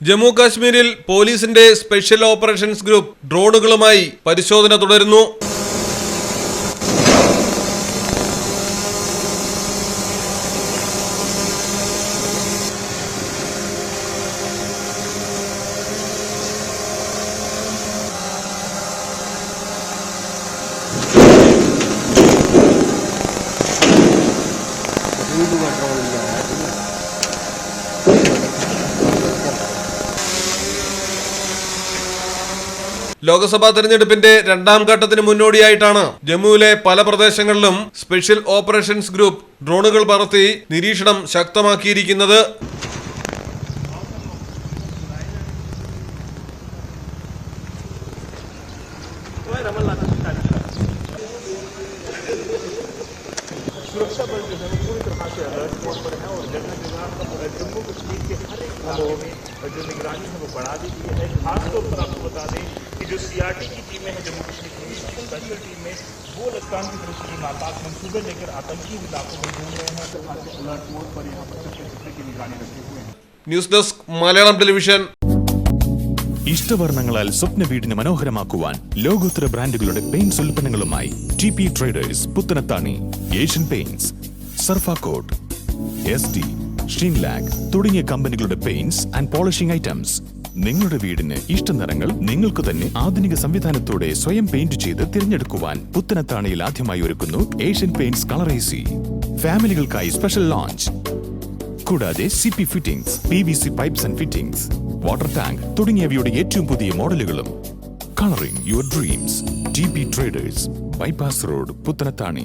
ജമ്മു കാശ്മീരിൽ പോലീസിന്റെ special operations group ഡ്രോണുകളുമായി പരിശോധന തുടരുന്നു. ലോക്സഭാ തെരഞ്ഞെടുപ്പിന്റെ രണ്ടാം ഘട്ടത്തിന് മുന്നോടിയായിട്ടാണ് ജമ്മുവിലെ പല പ്രദേശങ്ങളിലും സ്പെഷ്യൽ ഓപ്പറേഷൻസ് ഗ്രൂപ്പ് ഡ്രോണുകൾ പറത്തി നിരീക്ഷണം ശക്തമാക്കിയിരിക്കുന്നത്. सुरक्षा बल जो है वो पूरी तरह से अलर्ट मोड पर है और जगह जगह पर जम्मू कश्मीर के हर एक इलाके में जो निगरानी है वो बढ़ा दी गई है खासतौर पर आपको बता दें कि जो सीआरटी की टीमें हैं जम्मू कश्मीर की स्पेशल टीमें वो लश्कान की तरफ से नापाक मंसूबे लेकर आतंकी इलाकों में घूम रहे हैं तो खास अलर्ट मोड पर यहाँ पर सबसे सबसे की निगरानी रखे हुए हैं ന്യൂസ് ഡെസ്ക് മലയാളം ടെലിവിഷൻ ഇഷ്ടവർണങ്ങളാൽ സ്വപ്ന വീടിന് മനോഹരമാക്കുവാൻ ലോകോത്തര ബ്രാൻഡുകളുടെ paints ഉൽപ്പന്നങ്ങളുമായി T P traders Puthanathani Asian paints സർഫാകോട്ട് S D Sheenlac തുടങ്ങിയ കമ്പനികളുടെ പെയിന്റ്സ് ആൻഡ് പോളിഷിംഗ് ഐറ്റംസ്. നിങ്ങളുടെ വീടിന് ഇഷ്ട നിറങ്ങൾ നിങ്ങൾക്ക് തന്നെ ആധുനിക സംവിധാനത്തോടെ സ്വയം പെയിന്റ് ചെയ്ത് തിരഞ്ഞെടുക്കുവാൻ പുത്തനത്താണിയിൽ ആദ്യമായി ഒരുക്കുന്നു ഏഷ്യൻ പെയിന്റ്സ് കളർ എ ഫാമിലികൾക്കായി സ്പെഷ്യൽ ലോഞ്ച്. കൂടാതെ C P fittings P V C pipes and fittings water tank തുടങ്ങിയവയുടെ ഏറ്റവും പുതിയ മോഡലുകളും. Colouring your dreams T P traders bypass road Puthanathani.